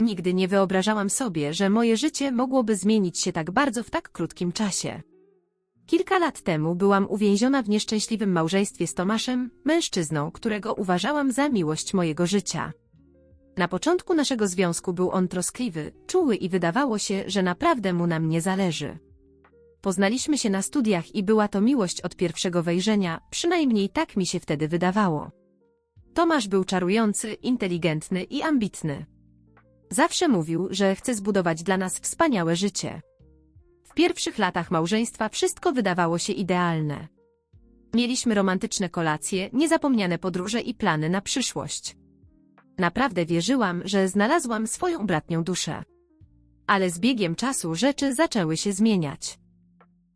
Nigdy nie wyobrażałam sobie, że moje życie mogłoby zmienić się tak bardzo w tak krótkim czasie. Kilka lat temu byłam uwięziona w nieszczęśliwym małżeństwie z Tomaszem, mężczyzną, którego uważałam za miłość mojego życia. Na początku naszego związku był on troskliwy, czuły i wydawało się, że naprawdę mu na mnie zależy. Poznaliśmy się na studiach i była to miłość od pierwszego wejrzenia, przynajmniej tak mi się wtedy wydawało. Tomasz był czarujący, inteligentny i ambitny. Zawsze mówił, że chce zbudować dla nas wspaniałe życie. W pierwszych latach małżeństwa wszystko wydawało się idealne. Mieliśmy romantyczne kolacje, niezapomniane podróże i plany na przyszłość. Naprawdę wierzyłam, że znalazłam swoją bratnią duszę. Ale z biegiem czasu rzeczy zaczęły się zmieniać.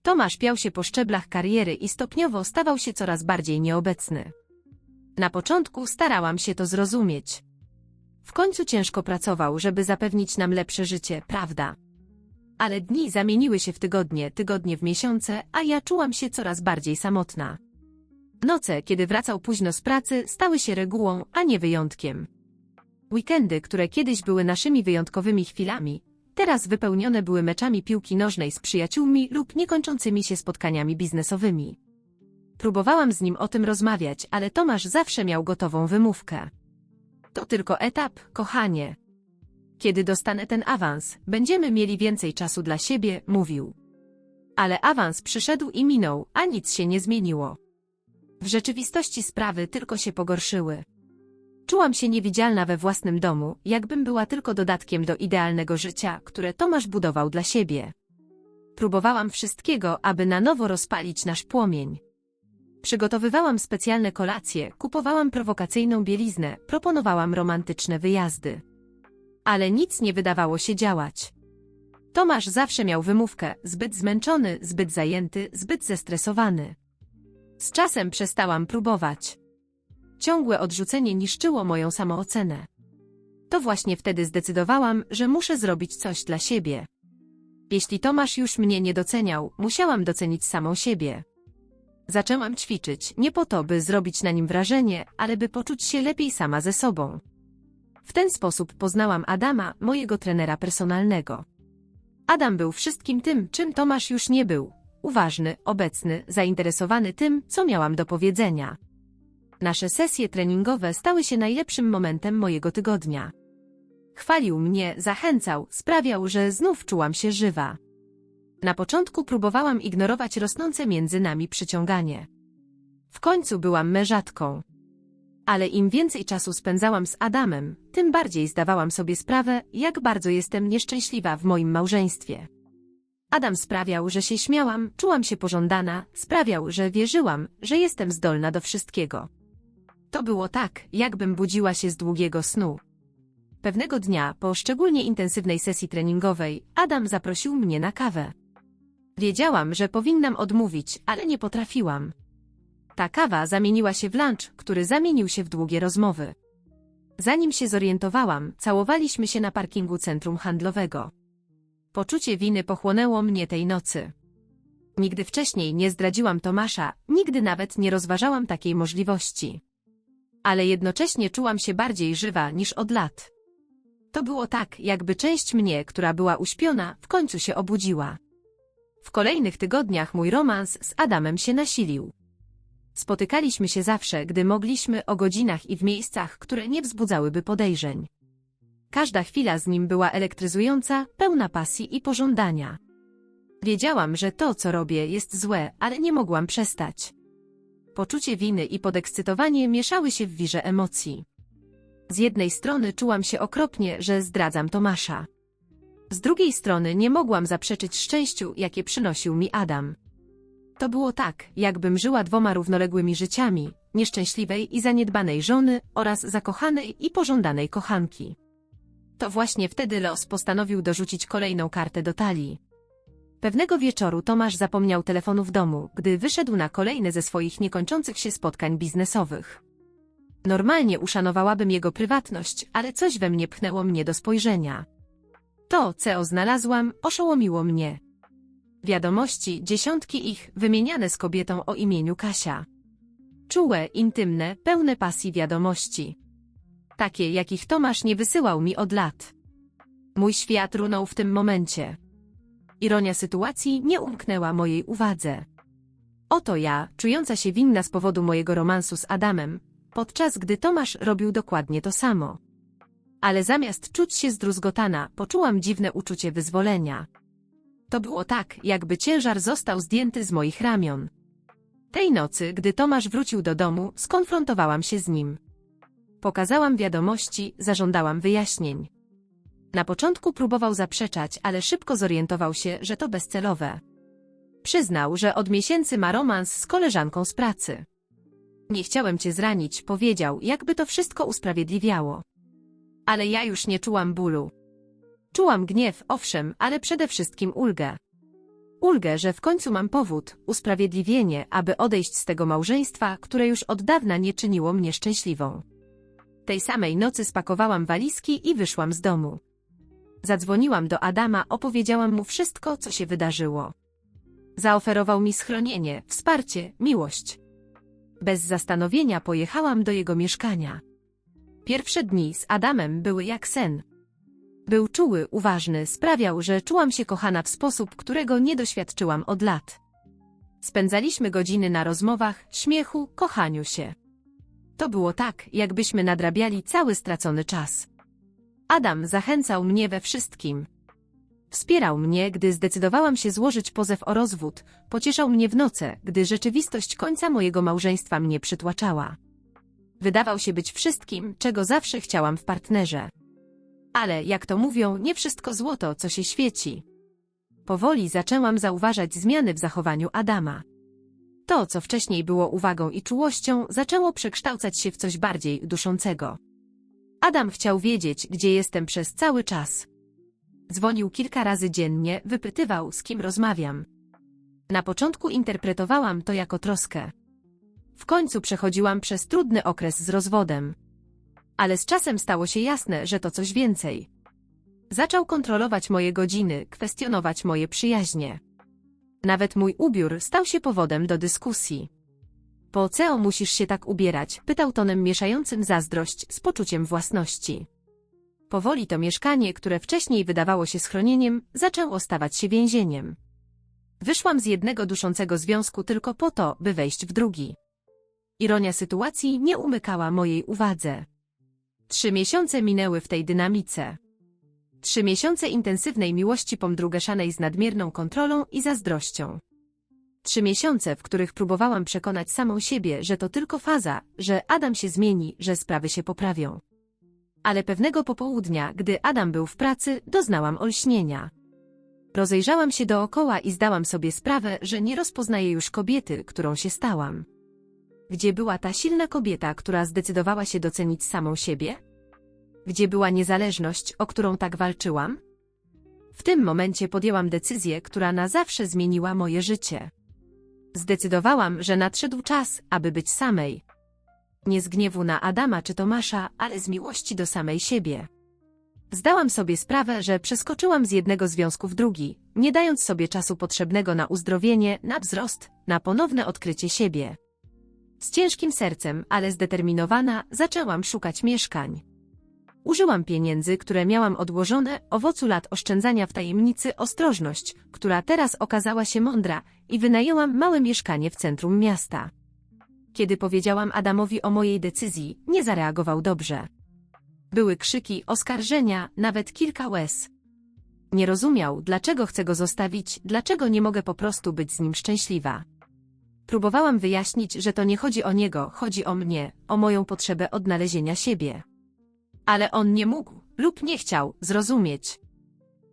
Tomasz piał się po szczeblach kariery i stopniowo stawał się coraz bardziej nieobecny. Na początku starałam się to zrozumieć. W końcu ciężko pracował, żeby zapewnić nam lepsze życie, prawda? Ale dni zamieniły się w tygodnie, tygodnie w miesiące, a ja czułam się coraz bardziej samotna. Noce, kiedy wracał późno z pracy, stały się regułą, a nie wyjątkiem. Weekendy, które kiedyś były naszymi wyjątkowymi chwilami, teraz wypełnione były meczami piłki nożnej z przyjaciółmi lub niekończącymi się spotkaniami biznesowymi. Próbowałam z nim o tym rozmawiać, ale Tomasz zawsze miał gotową wymówkę. To tylko etap, kochanie. Kiedy dostanę ten awans, będziemy mieli więcej czasu dla siebie, mówił. Ale awans przyszedł i minął, a nic się nie zmieniło. W rzeczywistości sprawy tylko się pogorszyły. Czułam się niewidzialna we własnym domu, jakbym była tylko dodatkiem do idealnego życia, które Tomasz budował dla siebie. Próbowałam wszystkiego, aby na nowo rozpalić nasz płomień. Przygotowywałam specjalne kolacje, kupowałam prowokacyjną bieliznę, proponowałam romantyczne wyjazdy. Ale nic nie wydawało się działać. Tomasz zawsze miał wymówkę, zbyt zmęczony, zbyt zajęty, zbyt zestresowany. Z czasem przestałam próbować. Ciągłe odrzucenie niszczyło moją samoocenę. To właśnie wtedy zdecydowałam, że muszę zrobić coś dla siebie. Jeśli Tomasz już mnie nie doceniał, musiałam docenić samą siebie. Zaczęłam ćwiczyć, nie po to, by zrobić na nim wrażenie, ale by poczuć się lepiej sama ze sobą. W ten sposób poznałam Adama, mojego trenera personalnego. Adam był wszystkim tym, czym Tomasz już nie był. Uważny, obecny, zainteresowany tym, co miałam do powiedzenia. Nasze sesje treningowe stały się najlepszym momentem mojego tygodnia. Chwalił mnie, zachęcał, sprawiał, że znów czułam się żywa. Na początku próbowałam ignorować rosnące między nami przyciąganie. W końcu byłam mężatką. Ale im więcej czasu spędzałam z Adamem, tym bardziej zdawałam sobie sprawę, jak bardzo jestem nieszczęśliwa w moim małżeństwie. Adam sprawiał, że się śmiałam, czułam się pożądana, sprawiał, że wierzyłam, że jestem zdolna do wszystkiego. To było tak, jakbym budziła się z długiego snu. Pewnego dnia, po szczególnie intensywnej sesji treningowej, Adam zaprosił mnie na kawę. Wiedziałam, że powinnam odmówić, ale nie potrafiłam. Ta kawa zamieniła się w lunch, który zamienił się w długie rozmowy. Zanim się zorientowałam, całowaliśmy się na parkingu centrum handlowego. Poczucie winy pochłonęło mnie tej nocy. Nigdy wcześniej nie zdradziłam Tomasza, nigdy nawet nie rozważałam takiej możliwości. Ale jednocześnie czułam się bardziej żywa niż od lat. To było tak, jakby część mnie, która była uśpiona, w końcu się obudziła. W kolejnych tygodniach mój romans z Adamem się nasilił. Spotykaliśmy się zawsze, gdy mogliśmy o godzinach i w miejscach, które nie wzbudzałyby podejrzeń. Każda chwila z nim była elektryzująca, pełna pasji i pożądania. Wiedziałam, że to, co robię, jest złe, ale nie mogłam przestać. Poczucie winy i podekscytowanie mieszały się w wirze emocji. Z jednej strony czułam się okropnie, że zdradzam Tomasza. Z drugiej strony nie mogłam zaprzeczyć szczęściu, jakie przynosił mi Adam. To było tak, jakbym żyła dwoma równoległymi życiami, nieszczęśliwej i zaniedbanej żony oraz zakochanej i pożądanej kochanki. To właśnie wtedy los postanowił dorzucić kolejną kartę do talii. Pewnego wieczoru Tomasz zapomniał telefonu w domu, gdy wyszedł na kolejne ze swoich niekończących się spotkań biznesowych. Normalnie uszanowałabym jego prywatność, ale coś we mnie pchnęło mnie do spojrzenia. To, co znalazłam, oszołomiło mnie. Wiadomości, dziesiątki ich, wymieniane z kobietą o imieniu Kasia. Czułe, intymne, pełne pasji wiadomości. Takie, jakich Tomasz nie wysyłał mi od lat. Mój świat runął w tym momencie. Ironia sytuacji nie umknęła mojej uwadze. Oto ja, czująca się winna z powodu mojego romansu z Adamem, podczas gdy Tomasz robił dokładnie to samo. Ale zamiast czuć się zdruzgotana, poczułam dziwne uczucie wyzwolenia. To było tak, jakby ciężar został zdjęty z moich ramion. Tej nocy, gdy Tomasz wrócił do domu, skonfrontowałam się z nim. Pokazałam wiadomości, zażądałam wyjaśnień. Na początku próbował zaprzeczać, ale szybko zorientował się, że to bezcelowe. Przyznał, że od miesięcy ma romans z koleżanką z pracy. Nie chciałem cię zranić, powiedział, jakby to wszystko usprawiedliwiało. Ale ja już nie czułam bólu. Czułam gniew, owszem, ale przede wszystkim ulgę. Ulgę, że w końcu mam powód, usprawiedliwienie, aby odejść z tego małżeństwa, które już od dawna nie czyniło mnie szczęśliwą. Tej samej nocy spakowałam walizki i wyszłam z domu. Zadzwoniłam do Adama, opowiedziałam mu wszystko, co się wydarzyło. Zaoferował mi schronienie, wsparcie, miłość. Bez zastanowienia pojechałam do jego mieszkania. Pierwsze dni z Adamem były jak sen. Był czuły, uważny, sprawiał, że czułam się kochana w sposób, którego nie doświadczyłam od lat. Spędzaliśmy godziny na rozmowach, śmiechu, kochaniu się. To było tak, jakbyśmy nadrabiali cały stracony czas. Adam zachęcał mnie we wszystkim. Wspierał mnie, gdy zdecydowałam się złożyć pozew o rozwód, pocieszał mnie w noce, gdy rzeczywistość końca mojego małżeństwa mnie przytłaczała. Wydawał się być wszystkim, czego zawsze chciałam w partnerze. Ale, jak to mówią, nie wszystko złoto, co się świeci. Powoli zaczęłam zauważać zmiany w zachowaniu Adama. To, co wcześniej było uwagą i czułością, zaczęło przekształcać się w coś bardziej duszącego. Adam chciał wiedzieć, gdzie jestem przez cały czas. Dzwonił kilka razy dziennie, wypytywał, z kim rozmawiam. Na początku interpretowałam to jako troskę. W końcu przechodziłam przez trudny okres z rozwodem. Ale z czasem stało się jasne, że to coś więcej. Zaczął kontrolować moje godziny, kwestionować moje przyjaźnie. Nawet mój ubiór stał się powodem do dyskusji. Po co musisz się tak ubierać? Pytał tonem mieszającym zazdrość z poczuciem własności. Powoli to mieszkanie, które wcześniej wydawało się schronieniem, zaczęło stawać się więzieniem. Wyszłam z jednego duszącego związku tylko po to, by wejść w drugi. Ironia sytuacji nie umykała mojej uwadze. Trzy miesiące minęły w tej dynamice. Trzy miesiące intensywnej miłości pomdrugeszanej z nadmierną kontrolą i zazdrością. Trzy miesiące, w których próbowałam przekonać samą siebie, że to tylko faza, że Adam się zmieni, że sprawy się poprawią. Ale pewnego popołudnia, gdy Adam był w pracy, doznałam olśnienia. Rozejrzałam się dookoła i zdałam sobie sprawę, że nie rozpoznaję już kobiety, którą się stałam. Gdzie była ta silna kobieta, która zdecydowała się docenić samą siebie? Gdzie była niezależność, o którą tak walczyłam? W tym momencie podjęłam decyzję, która na zawsze zmieniła moje życie. Zdecydowałam, że nadszedł czas, aby być samej. Nie z gniewu na Adama czy Tomasza, ale z miłości do samej siebie. Zdałam sobie sprawę, że przeskoczyłam z jednego związku w drugi, nie dając sobie czasu potrzebnego na uzdrowienie, na wzrost, na ponowne odkrycie siebie. Z ciężkim sercem, ale zdeterminowana, zaczęłam szukać mieszkań. Użyłam pieniędzy, które miałam odłożone, owocu lat oszczędzania w tajemnicy ostrożność, która teraz okazała się mądra, i wynajęłam małe mieszkanie w centrum miasta. Kiedy powiedziałam Adamowi o mojej decyzji, nie zareagował dobrze. Były krzyki, oskarżenia, nawet kilka łez. Nie rozumiał, dlaczego chcę go zostawić, dlaczego nie mogę po prostu być z nim szczęśliwa. Próbowałam wyjaśnić, że to nie chodzi o niego, chodzi o mnie, o moją potrzebę odnalezienia siebie. Ale on nie mógł, lub nie chciał, zrozumieć.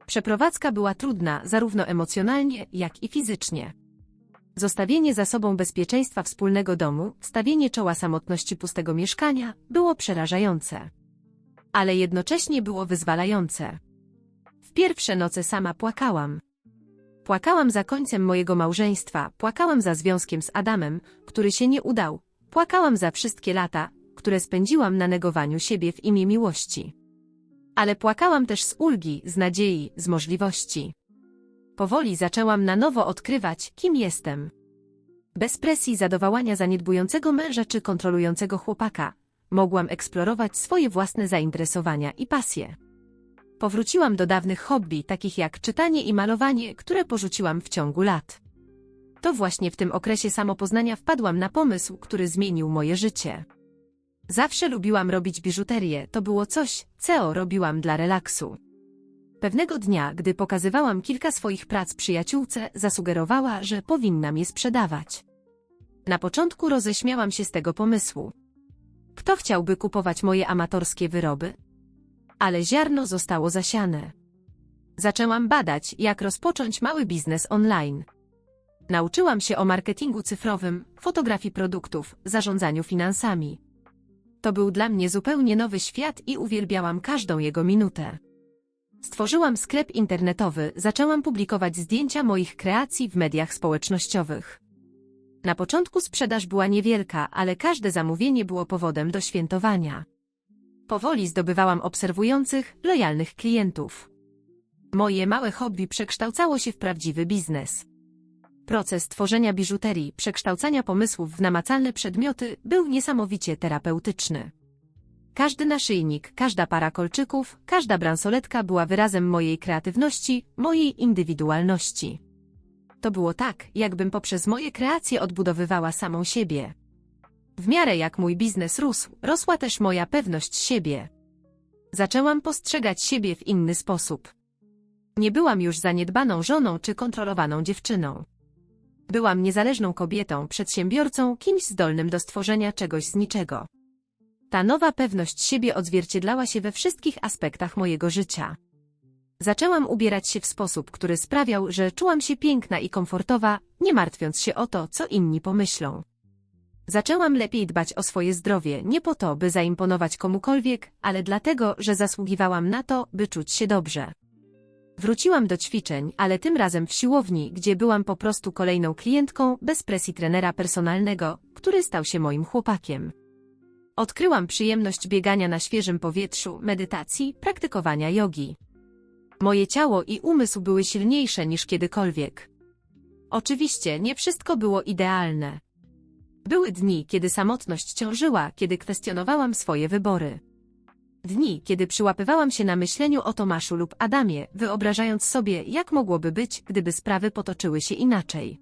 Przeprowadzka była trudna, zarówno emocjonalnie, jak i fizycznie. Zostawienie za sobą bezpieczeństwa wspólnego domu, stawienie czoła samotności pustego mieszkania, było przerażające. Ale jednocześnie było wyzwalające. W pierwsze noce sama płakałam. Płakałam za końcem mojego małżeństwa, płakałam za związkiem z Adamem, który się nie udał, płakałam za wszystkie lata, które spędziłam na negowaniu siebie w imię miłości. Ale płakałam też z ulgi, z nadziei, z możliwości. Powoli zaczęłam na nowo odkrywać, kim jestem. Bez presji zadowalania zaniedbującego męża czy kontrolującego chłopaka, mogłam eksplorować swoje własne zainteresowania i pasje. Powróciłam do dawnych hobby, takich jak czytanie i malowanie, które porzuciłam w ciągu lat. To właśnie w tym okresie samopoznania wpadłam na pomysł, który zmienił moje życie. Zawsze lubiłam robić biżuterię, to było coś, co robiłam dla relaksu. Pewnego dnia, gdy pokazywałam kilka swoich prac przyjaciółce, zasugerowała, że powinnam je sprzedawać. Na początku roześmiałam się z tego pomysłu. Kto chciałby kupować moje amatorskie wyroby? Ale ziarno zostało zasiane. Zaczęłam badać, jak rozpocząć mały biznes online. Nauczyłam się o marketingu cyfrowym, fotografii produktów, zarządzaniu finansami. To był dla mnie zupełnie nowy świat i uwielbiałam każdą jego minutę. Stworzyłam sklep internetowy, zaczęłam publikować zdjęcia moich kreacji w mediach społecznościowych. Na początku sprzedaż była niewielka, ale każde zamówienie było powodem do świętowania. Powoli zdobywałam obserwujących, lojalnych klientów. Moje małe hobby przekształcało się w prawdziwy biznes. Proces tworzenia biżuterii, przekształcania pomysłów w namacalne przedmioty był niesamowicie terapeutyczny. Każdy naszyjnik, każda para kolczyków, każda bransoletka była wyrazem mojej kreatywności, mojej indywidualności. To było tak, jakbym poprzez moje kreacje odbudowywała samą siebie. W miarę jak mój biznes rósł, rosła też moja pewność siebie. Zaczęłam postrzegać siebie w inny sposób. Nie byłam już zaniedbaną żoną czy kontrolowaną dziewczyną. Byłam niezależną kobietą, przedsiębiorcą, kimś zdolnym do stworzenia czegoś z niczego. Ta nowa pewność siebie odzwierciedlała się we wszystkich aspektach mojego życia. Zaczęłam ubierać się w sposób, który sprawiał, że czułam się piękna i komfortowa, nie martwiąc się o to, co inni pomyślą. Zaczęłam lepiej dbać o swoje zdrowie, nie po to, by zaimponować komukolwiek, ale dlatego, że zasługiwałam na to, by czuć się dobrze. Wróciłam do ćwiczeń, ale tym razem w siłowni, gdzie byłam po prostu kolejną klientką, bez presji trenera personalnego, który stał się moim chłopakiem. Odkryłam przyjemność biegania na świeżym powietrzu, medytacji, praktykowania jogi. Moje ciało i umysł były silniejsze niż kiedykolwiek. Oczywiście nie wszystko było idealne. Były dni, kiedy samotność ciążyła, kiedy kwestionowałam swoje wybory. Dni, kiedy przyłapywałam się na myśleniu o Tomaszu lub Adamie, wyobrażając sobie, jak mogłoby być, gdyby sprawy potoczyły się inaczej.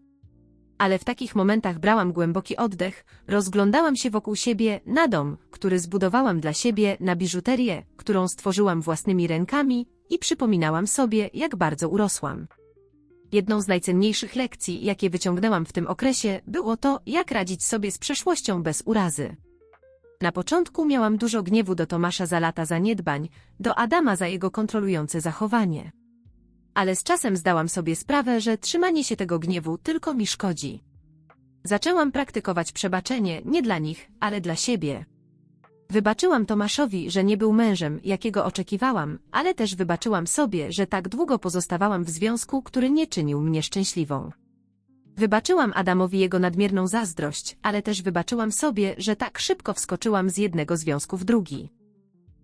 Ale w takich momentach brałam głęboki oddech, rozglądałam się wokół siebie, na dom, który zbudowałam dla siebie, na biżuterię, którą stworzyłam własnymi rękami i przypominałam sobie, jak bardzo urosłam. Jedną z najcenniejszych lekcji, jakie wyciągnęłam w tym okresie, było to, jak radzić sobie z przeszłością bez urazy. Na początku miałam dużo gniewu do Tomasza za lata zaniedbań, do Adama za jego kontrolujące zachowanie. Ale z czasem zdałam sobie sprawę, że trzymanie się tego gniewu tylko mi szkodzi. Zaczęłam praktykować przebaczenie nie dla nich, ale dla siebie. Wybaczyłam Tomaszowi, że nie był mężem, jakiego oczekiwałam, ale też wybaczyłam sobie, że tak długo pozostawałam w związku, który nie czynił mnie szczęśliwą. Wybaczyłam Adamowi jego nadmierną zazdrość, ale też wybaczyłam sobie, że tak szybko wskoczyłam z jednego związku w drugi.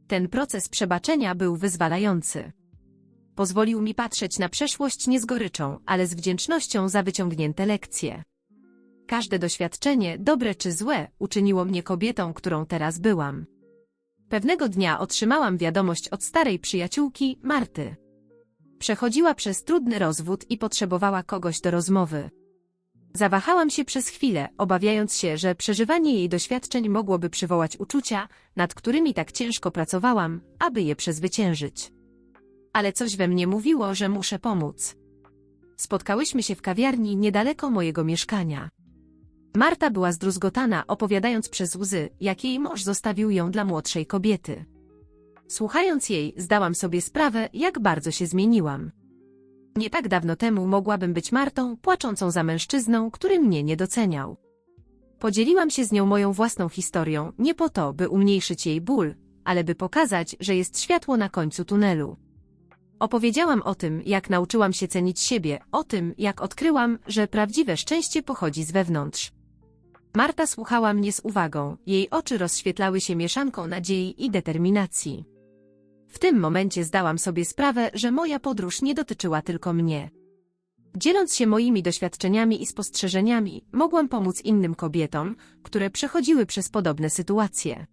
Ten proces przebaczenia był wyzwalający. Pozwolił mi patrzeć na przeszłość nie z goryczą, ale z wdzięcznością za wyciągnięte lekcje. Każde doświadczenie, dobre czy złe, uczyniło mnie kobietą, którą teraz byłam. Pewnego dnia otrzymałam wiadomość od starej przyjaciółki, Marty. Przechodziła przez trudny rozwód i potrzebowała kogoś do rozmowy. Zawahałam się przez chwilę, obawiając się, że przeżywanie jej doświadczeń mogłoby przywołać uczucia, nad którymi tak ciężko pracowałam, aby je przezwyciężyć. Ale coś we mnie mówiło, że muszę pomóc. Spotkałyśmy się w kawiarni niedaleko mojego mieszkania. Marta była zdruzgotana, opowiadając przez łzy, jak jej mąż zostawił ją dla młodszej kobiety. Słuchając jej, zdałam sobie sprawę, jak bardzo się zmieniłam. Nie tak dawno temu mogłabym być Martą, płaczącą za mężczyzną, który mnie nie doceniał. Podzieliłam się z nią moją własną historią, nie po to, by umniejszyć jej ból, ale by pokazać, że jest światło na końcu tunelu. Opowiedziałam o tym, jak nauczyłam się cenić siebie, o tym, jak odkryłam, że prawdziwe szczęście pochodzi z wewnątrz. Marta słuchała mnie z uwagą, jej oczy rozświetlały się mieszanką nadziei i determinacji. W tym momencie zdałam sobie sprawę, że moja podróż nie dotyczyła tylko mnie. Dzieląc się moimi doświadczeniami i spostrzeżeniami, mogłam pomóc innym kobietom, które przechodziły przez podobne sytuacje.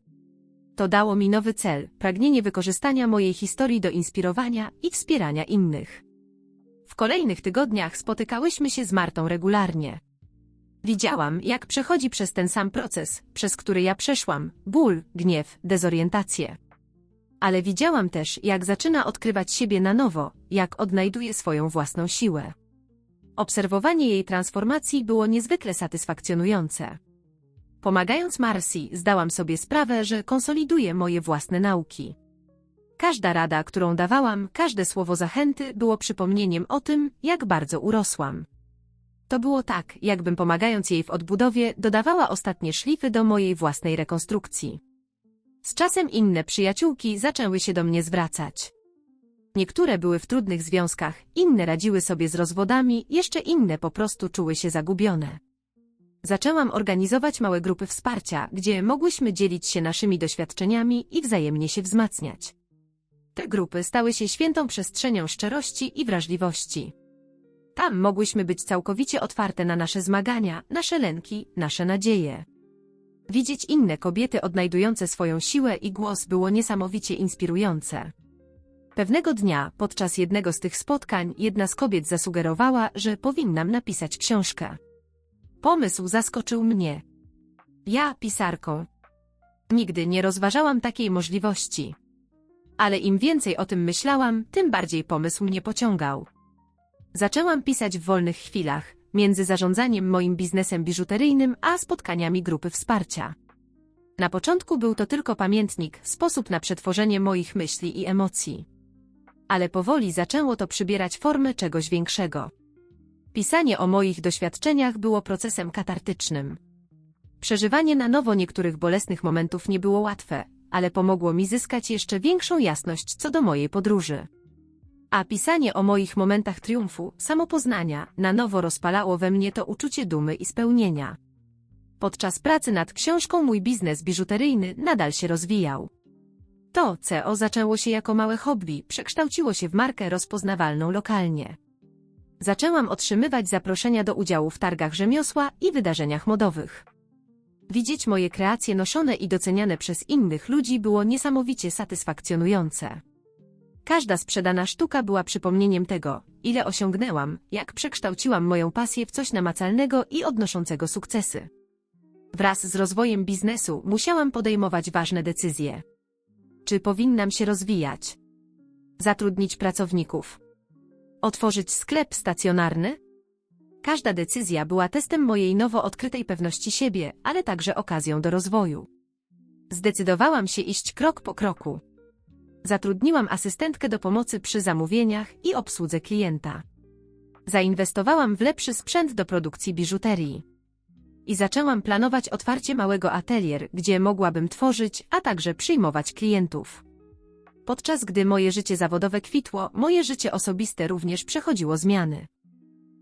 To dało mi nowy cel, pragnienie wykorzystania mojej historii do inspirowania i wspierania innych. W kolejnych tygodniach spotykałyśmy się z Martą regularnie. Widziałam, jak przechodzi przez ten sam proces, przez który ja przeszłam ból, gniew, dezorientację. Ale widziałam też, jak zaczyna odkrywać siebie na nowo, jak odnajduje swoją własną siłę. Obserwowanie jej transformacji było niezwykle satysfakcjonujące. Pomagając Marsi, zdałam sobie sprawę, że konsoliduję moje własne nauki. Każda rada, którą dawałam, każde słowo zachęty było przypomnieniem o tym, jak bardzo urosłam. To było tak, jakbym pomagając jej w odbudowie, dodawała ostatnie szlify do mojej własnej rekonstrukcji. Z czasem inne przyjaciółki zaczęły się do mnie zwracać. Niektóre były w trudnych związkach, inne radziły sobie z rozwodami, jeszcze inne po prostu czuły się zagubione. Zaczęłam organizować małe grupy wsparcia, gdzie mogłyśmy dzielić się naszymi doświadczeniami i wzajemnie się wzmacniać. Te grupy stały się świętą przestrzenią szczerości i wrażliwości. Tam mogłyśmy być całkowicie otwarte na nasze zmagania, nasze lęki, nasze nadzieje. Widzieć inne kobiety odnajdujące swoją siłę i głos było niesamowicie inspirujące. Pewnego dnia, podczas jednego z tych spotkań, jedna z kobiet zasugerowała, że powinnam napisać książkę. Pomysł zaskoczył mnie. Ja, pisarką. Nigdy nie rozważałam takiej możliwości. Ale im więcej o tym myślałam, tym bardziej pomysł mnie pociągał. Zaczęłam pisać w wolnych chwilach, między zarządzaniem moim biznesem biżuteryjnym a spotkaniami grupy wsparcia. Na początku był to tylko pamiętnik, sposób na przetworzenie moich myśli i emocji. Ale powoli zaczęło to przybierać formę czegoś większego. Pisanie o moich doświadczeniach było procesem katartycznym. Przeżywanie na nowo niektórych bolesnych momentów nie było łatwe, ale pomogło mi zyskać jeszcze większą jasność co do mojej podróży. A pisanie o moich momentach triumfu, samopoznania, na nowo rozpalało we mnie to uczucie dumy i spełnienia. Podczas pracy nad książką mój biznes biżuteryjny nadal się rozwijał. To CO zaczęło się jako małe hobby, przekształciło się w markę rozpoznawalną lokalnie. Zaczęłam otrzymywać zaproszenia do udziału w targach rzemiosła i wydarzeniach modowych. Widzieć moje kreacje noszone i doceniane przez innych ludzi było niesamowicie satysfakcjonujące. Każda sprzedana sztuka była przypomnieniem tego, ile osiągnęłam, jak przekształciłam moją pasję w coś namacalnego i odnoszącego sukcesy. Wraz z rozwojem biznesu musiałam podejmować ważne decyzje. Czy powinnam się rozwijać? Zatrudnić pracowników? Otworzyć sklep stacjonarny? Każda decyzja była testem mojej nowo odkrytej pewności siebie, ale także okazją do rozwoju. Zdecydowałam się iść krok po kroku. Zatrudniłam asystentkę do pomocy przy zamówieniach i obsłudze klienta. Zainwestowałam w lepszy sprzęt do produkcji biżuterii. I zaczęłam planować otwarcie małego atelier, gdzie mogłabym tworzyć, a także przyjmować klientów. Podczas gdy moje życie zawodowe kwitło, moje życie osobiste również przechodziło zmiany.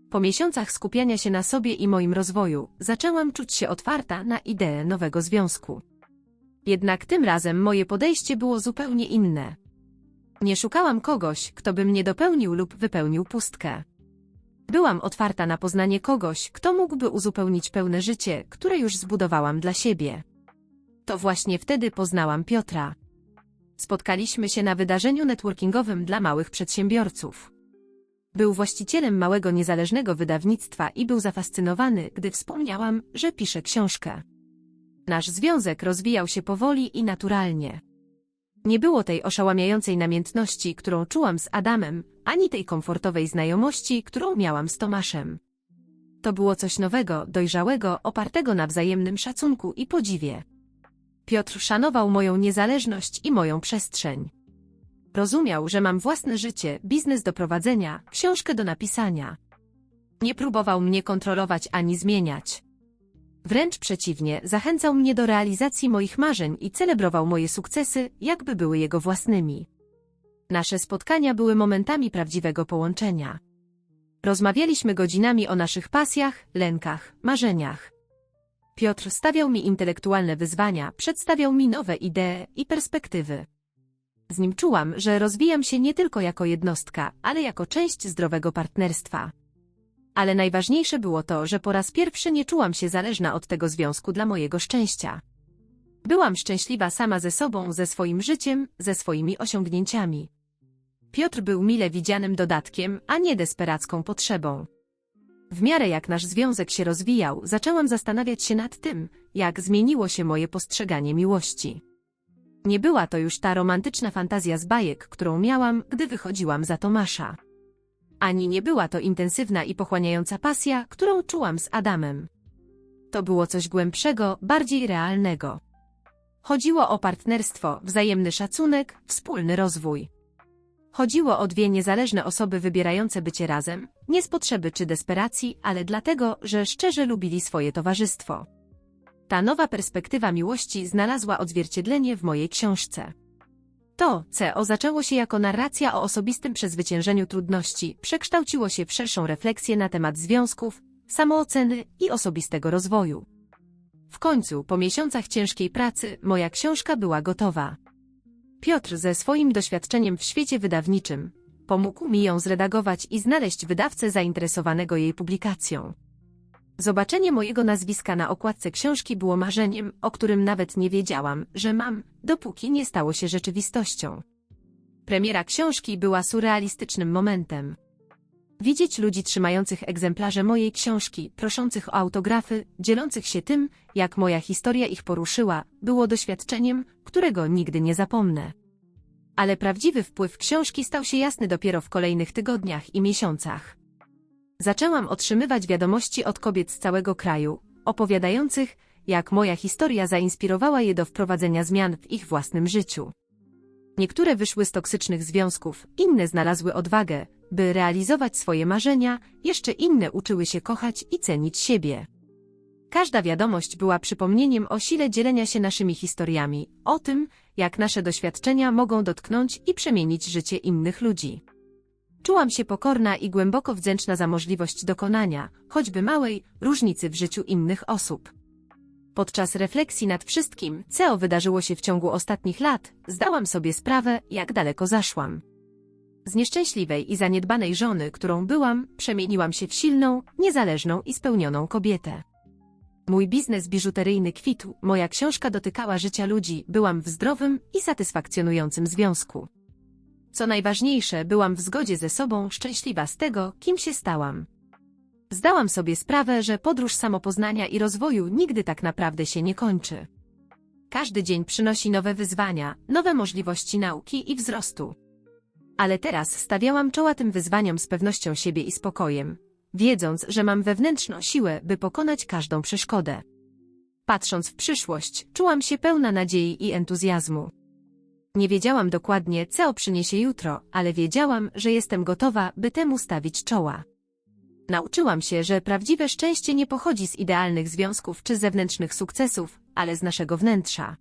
Po miesiącach skupiania się na sobie i moim rozwoju, zaczęłam czuć się otwarta na ideę nowego związku. Jednak tym razem moje podejście było zupełnie inne. Nie szukałam kogoś, kto by mnie dopełnił lub wypełnił pustkę. Byłam otwarta na poznanie kogoś, kto mógłby uzupełnić pełne życie, które już zbudowałam dla siebie. To właśnie wtedy poznałam Piotra. Spotkaliśmy się na wydarzeniu networkingowym dla małych przedsiębiorców. Był właścicielem małego niezależnego wydawnictwa i był zafascynowany, gdy wspomniałam, że pisze książkę. Nasz związek rozwijał się powoli i naturalnie. Nie było tej oszałamiającej namiętności, którą czułam z Adamem, ani tej komfortowej znajomości, którą miałam z Tomaszem. To było coś nowego, dojrzałego, opartego na wzajemnym szacunku i podziwie. Piotr szanował moją niezależność i moją przestrzeń. Rozumiał, że mam własne życie, biznes do prowadzenia, książkę do napisania. Nie próbował mnie kontrolować ani zmieniać. Wręcz przeciwnie, zachęcał mnie do realizacji moich marzeń i celebrował moje sukcesy, jakby były jego własnymi. Nasze spotkania były momentami prawdziwego połączenia. Rozmawialiśmy godzinami o naszych pasjach, lękach, marzeniach. Piotr stawiał mi intelektualne wyzwania, przedstawiał mi nowe idee i perspektywy. Z nim czułam, że rozwijam się nie tylko jako jednostka, ale jako część zdrowego partnerstwa. Ale najważniejsze było to, że po raz pierwszy nie czułam się zależna od tego związku dla mojego szczęścia. Byłam szczęśliwa sama ze sobą, ze swoim życiem, ze swoimi osiągnięciami. Piotr był mile widzianym dodatkiem, a nie desperacką potrzebą. W miarę jak nasz związek się rozwijał, zaczęłam zastanawiać się nad tym, jak zmieniło się moje postrzeganie miłości. Nie była to już ta romantyczna fantazja z bajek, którą miałam, gdy wychodziłam za Tomasza. Ani nie była to intensywna i pochłaniająca pasja, którą czułam z Adamem. To było coś głębszego, bardziej realnego. Chodziło o partnerstwo, wzajemny szacunek, wspólny rozwój. Chodziło o dwie niezależne osoby wybierające bycie razem, nie z potrzeby czy desperacji, ale dlatego, że szczerze lubili swoje towarzystwo. Ta nowa perspektywa miłości znalazła odzwierciedlenie w mojej książce. To, co zaczęło się jako narracja o osobistym przezwyciężeniu trudności, przekształciło się w szerszą refleksję na temat związków, samooceny i osobistego rozwoju. W końcu, po miesiącach ciężkiej pracy, moja książka była gotowa. Piotr ze swoim doświadczeniem w świecie wydawniczym pomógł mi ją zredagować i znaleźć wydawcę zainteresowanego jej publikacją. Zobaczenie mojego nazwiska na okładce książki było marzeniem, o którym nawet nie wiedziałam, że mam, dopóki nie stało się rzeczywistością. Premiera książki była surrealistycznym momentem. Widzieć ludzi trzymających egzemplarze mojej książki, proszących o autografy, dzielących się tym, jak moja historia ich poruszyła, było doświadczeniem, którego nigdy nie zapomnę. Ale prawdziwy wpływ książki stał się jasny dopiero w kolejnych tygodniach i miesiącach. Zaczęłam otrzymywać wiadomości od kobiet z całego kraju, opowiadających, jak moja historia zainspirowała je do wprowadzenia zmian w ich własnym życiu. Niektóre wyszły z toksycznych związków, inne znalazły odwagę, by realizować swoje marzenia, jeszcze inne uczyły się kochać i cenić siebie. Każda wiadomość była przypomnieniem o sile dzielenia się naszymi historiami, o tym, jak nasze doświadczenia mogą dotknąć i przemienić życie innych ludzi. Czułam się pokorna i głęboko wdzięczna za możliwość dokonania, choćby małej, różnicy w życiu innych osób. Podczas refleksji nad wszystkim, co wydarzyło się w ciągu ostatnich lat, zdałam sobie sprawę, jak daleko zaszłam. Z nieszczęśliwej i zaniedbanej żony, którą byłam, przemieniłam się w silną, niezależną i spełnioną kobietę. Mój biznes biżuteryjny kwitł, moja książka dotykała życia ludzi, byłam w zdrowym i satysfakcjonującym związku. Co najważniejsze, byłam w zgodzie ze sobą, szczęśliwa z tego, kim się stałam. Zdałam sobie sprawę, że podróż samopoznania i rozwoju nigdy tak naprawdę się nie kończy. Każdy dzień przynosi nowe wyzwania, nowe możliwości nauki i wzrostu. Ale teraz stawiałam czoła tym wyzwaniom z pewnością siebie i spokojem, wiedząc, że mam wewnętrzną siłę, by pokonać każdą przeszkodę. Patrząc w przyszłość, czułam się pełna nadziei i entuzjazmu. Nie wiedziałam dokładnie, co przyniesie jutro, ale wiedziałam, że jestem gotowa, by temu stawić czoła. Nauczyłam się, że prawdziwe szczęście nie pochodzi z idealnych związków czy zewnętrznych sukcesów, ale z naszego wnętrza.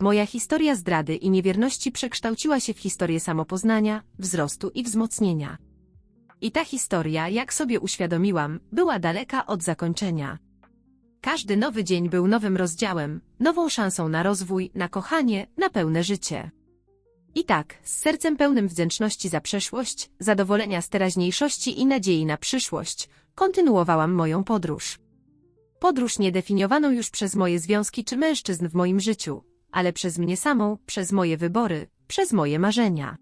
Moja historia zdrady i niewierności przekształciła się w historię samopoznania, wzrostu i wzmocnienia. I ta historia, jak sobie uświadomiłam, była daleka od zakończenia. Każdy nowy dzień był nowym rozdziałem, nową szansą na rozwój, na kochanie, na pełne życie. I tak, z sercem pełnym wdzięczności za przeszłość, zadowolenia z teraźniejszości i nadziei na przyszłość, kontynuowałam moją podróż. Podróż niedefiniowaną już przez moje związki czy mężczyzn w moim życiu, ale przez mnie samą, przez moje wybory, przez moje marzenia.